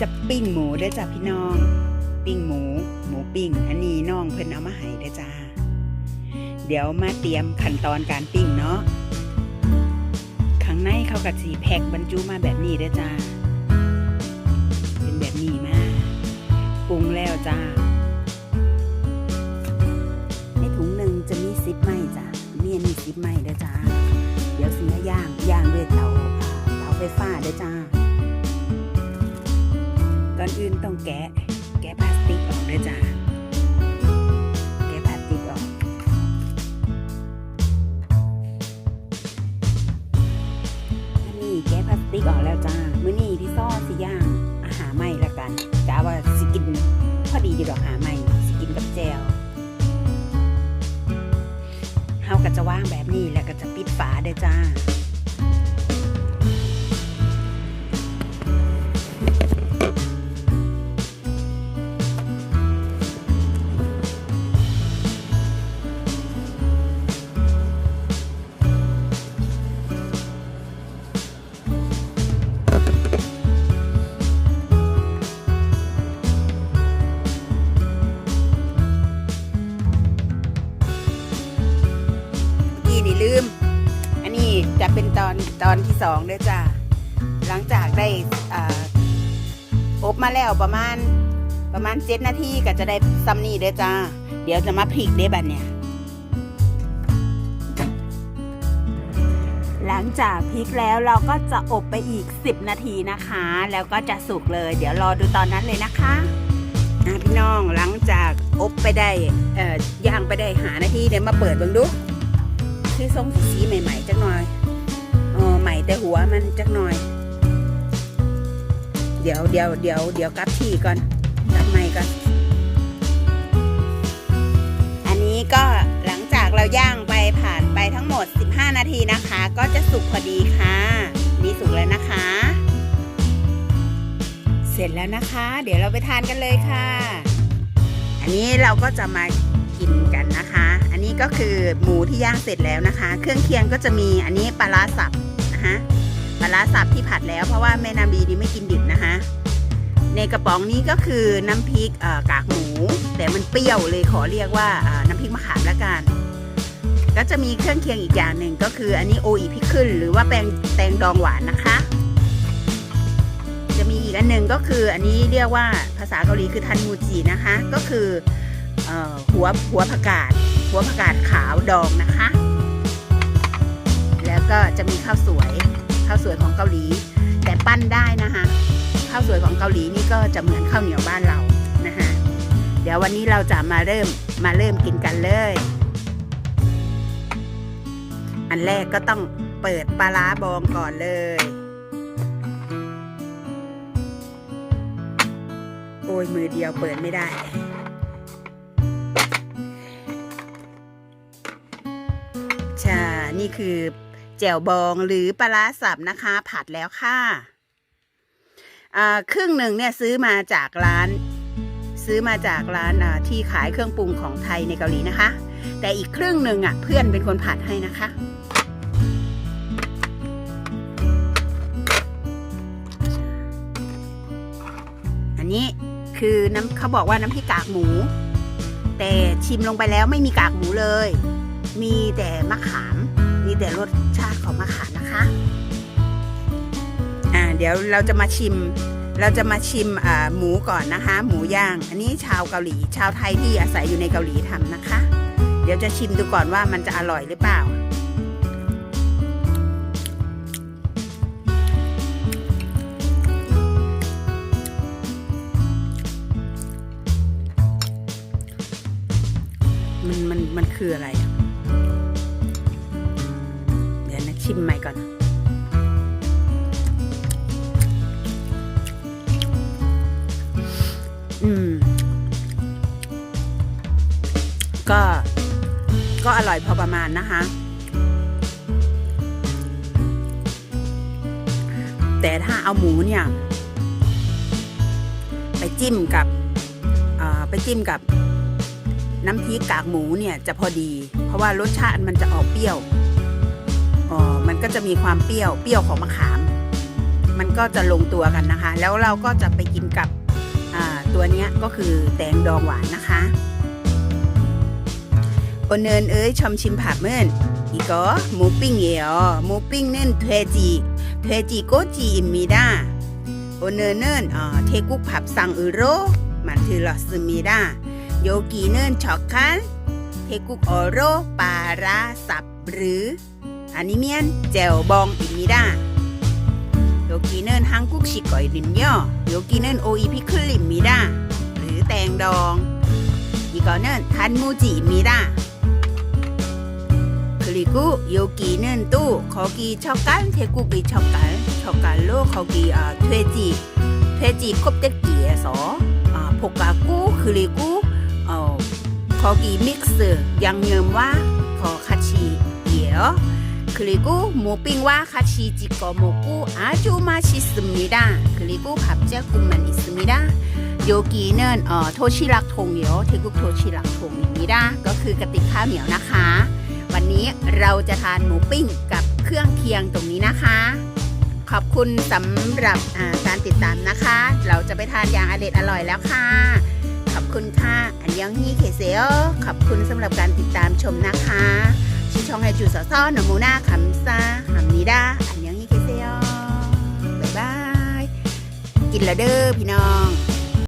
จะปิ้งหมูเด้จ้ะพี่น้อง ปิ้งหมู หมูปิ้ง อันนี้น้องเพิ่นเอามาให้เด้จ้า เดี๋ยวมาเตรียมขั้นตอนการปิ้งเนาะข้างในเขากับสีแพ็คบรรจุมาแบบนี้เด้จ้า เป็นแบบนี้มาปรุงแล้วจ้า ในถุงหนึ่งจะมีซิปไหมจ้าเมีอันนี้ซิปไหมเด้จ้า เดี๋ยวสิมาย่างย่างด้วยเตาเตาไฟฟ้าเด้จ้า อนอื่นต้องแกะ แกะพลาสติกออกเด้อจ้าแกะพลาสติกออกอันนี้แกะพลาสติกออกแล้วจ้ามื้อนี้พี่ซ้อสิย่างอาหารใหม่ละกันจ้าว่าสิกินพอดีอยู่ดอกหาใหม่สิกินกับแจวเฮาก็จะว่างแบบนี้แล้วก็จะปิดฝาเด้อจ้า ลืม อันนี้จะเป็นตอนตอนที่สองเด้อจ้าหลังจากได้อ่าอบมาแล้วประมาณประมาณเจ็ดนาทีก็จะได้ซัมนี่เด้อจ้า เดี๋ยวจะมาพริกเด้บัดเนี่ย หลังจากพริกแล้วเราก็จะอบไปอีก 10 นาทีนะคะ แล้วก็จะสุกเลย เดี๋ยวรอดูตอนนั้นเลยนะคะอะพี่น้องหลังจากอบไปได้เอ่อย่างไปได้หานาทีเดี๋ยวมาเปิดเบิ่งดู คือทรงสีใหม่ๆจักหน่อยออใหม่แต่หัวมันจักหน่อย เดี๋ยวเดี๋ยวเดี๋ยวเดี๋ยวกลับที่ก่อนกลับใหม่ก่อน อันนี้ก็หลังจากเราย่างไปผ่านไปทั้งหมด 15 นาทีนะคะ ก็จะสุกพอดีค่ะนี่สุกแล้วนะคะ เสร็จแล้วนะคะ เดี๋ยวเราไปทานกันเลยค่ะ อันนี้เราก็จะมา กินกันนะคะ อันนี้ก็คือหมูที่ย่างเสร็จแล้วนะคะ เครื่องเคียงก็จะมีอันนี้ปลาร้าสับนะคะปลาร้าสับที่ผัดแล้วเพราะว่าแม่นาบีนี่ไม่กินดิบนะคะ ในกระป๋องนี้ก็คือน้ำพริกกากหมู แต่มันเปรี้ยวเลยขอเรียกว่าน้ำพริกมะขามละกันก็จะมีเครื่องเคียงอีกอย่างหนึ่งก็คืออันนี้โออีพิขึ้นหรือว่าแปงแตงดองหวานนะคะ จะมีอีกอันหนึ่งก็คืออันนี้เรียกว่าภาษาเกาหลีคือทันมูจินะคะ ก็คือ หัวหัวผักกาดหัวผักกาดขาวดองนะคะ แล้วก็จะมีข้าวสวยข้าวสวยของเกาหลี แต่ปั้นได้นะคะข้าวสวยของเกาหลีนี่ก็จะเหมือนข้าวเหนียวบ้านเรานะคะเดี๋ยววันนี้เราจะมาเริ่มมาเริ่มกินกันเลย อันแรกก็ต้องเปิดปลาร้าบองก่อนเลยโอ้ยมือเดียวเปิดไม่ได้ นี่คือแจ่วบองหรือปลาร้าสับนะคะ ผัดแล้วค่ะครึ่งหนึ่งเนี่ยซื้อมาจากร้าน ซื้อมาจากร้านที่ขายเครื่องปรุงของไทยในเกาหลีนะคะ แต่อีกครึ่งหนึ่งอะเพื่อนเป็นคนผัดให้นะคะอันนี้คือน้ำเขาบอกว่าน้ำพริกกากหมู แต่ชิมลงไปแล้วไม่มีกากหมูเลย มีแต่มะขาม มีแต่รสชาติของมะขามนะคะ อ่าเดี๋ยวเราจะมาชิม เราจะมาชิมอ่าหมูก่อนนะคะ หมูย่าง อันนี้ชาวเกาหลี ชาวไทยที่อาศัยอยู่ในเกาหลีทำนะคะ เดี๋ยวจะชิมดูก่อนว่ามันจะอร่อยหรือเปล่ามันมันมันคืออะไรอะ ชิมใหม่ก่อน อืม ก็ ก็อร่อยพอประมาณนะคะ แต่ถ้าเอาหมูเนี่ย ไปจิ้มกับไปจิ้มกับน้ำพริกกากหมูเนี่ยจะพอดี เพราะว่ารสชาติมันจะออกเปรี้ยว อ๋อมันก็จะมีความเปรี้ยว เปรี้ยวของมะขาม มันก็จะลงตัวกันนะคะ แล้วเราก็จะไปกินกับอ่าตัวนี้ก็คือแตงดองหวานนะคะโอเนินเอ้ยชมชิมผับเมื่อนอีก็หมูปิ้งเอ๋อหมูปิ้งเน่นเทจีเทจีโกจีอิมิดาโอเนินเนินอ่าเทกุกผับสังอุโรมันคือลอสมิดาโยกีเนินช็อกคันเทกุกออโรปาราสับหรือ 아니면 제오봉입니다. 여기는 한국식 거리는요. 여기는 오이 피클입니다. 땡동. 이거는 단무지입니다. 그리고 여기는 또 거기 젓갈, 돼고기 젓갈, 젓갈로 거기 어, 돼지, 돼지 껍데기에서 어, 볶았고 그리고 어, 거기 믹스 양념과 같이예요. 그리고 모빙과 같이 찍어 먹고 아주 맛있습니다. 그리고 밥자국만 있습니다. 여기는 어, 도시락통이요. 태국 도시락통입니다. ก็คือกระติกข้าวเหนียวนะคะ วันนี้เราจะทานหมูปิ้งกับเครื่องเคียงตรงนี้นะคะ ขอบคุณสำหรับอ่าการติดตามนะคะ เราจะไปทานอย่างอเด็ดอร่อยแล้วค่ะ ขอบคุณค่ะ อันยองฮีเคเซโอขอบคุณสำหรับการติดตามชมนะคะ ที่ช่องให้จูสอซ่อนโมนาคัมซาหันิดาอันยังบายบาย กินล้เด้อพี่น้อง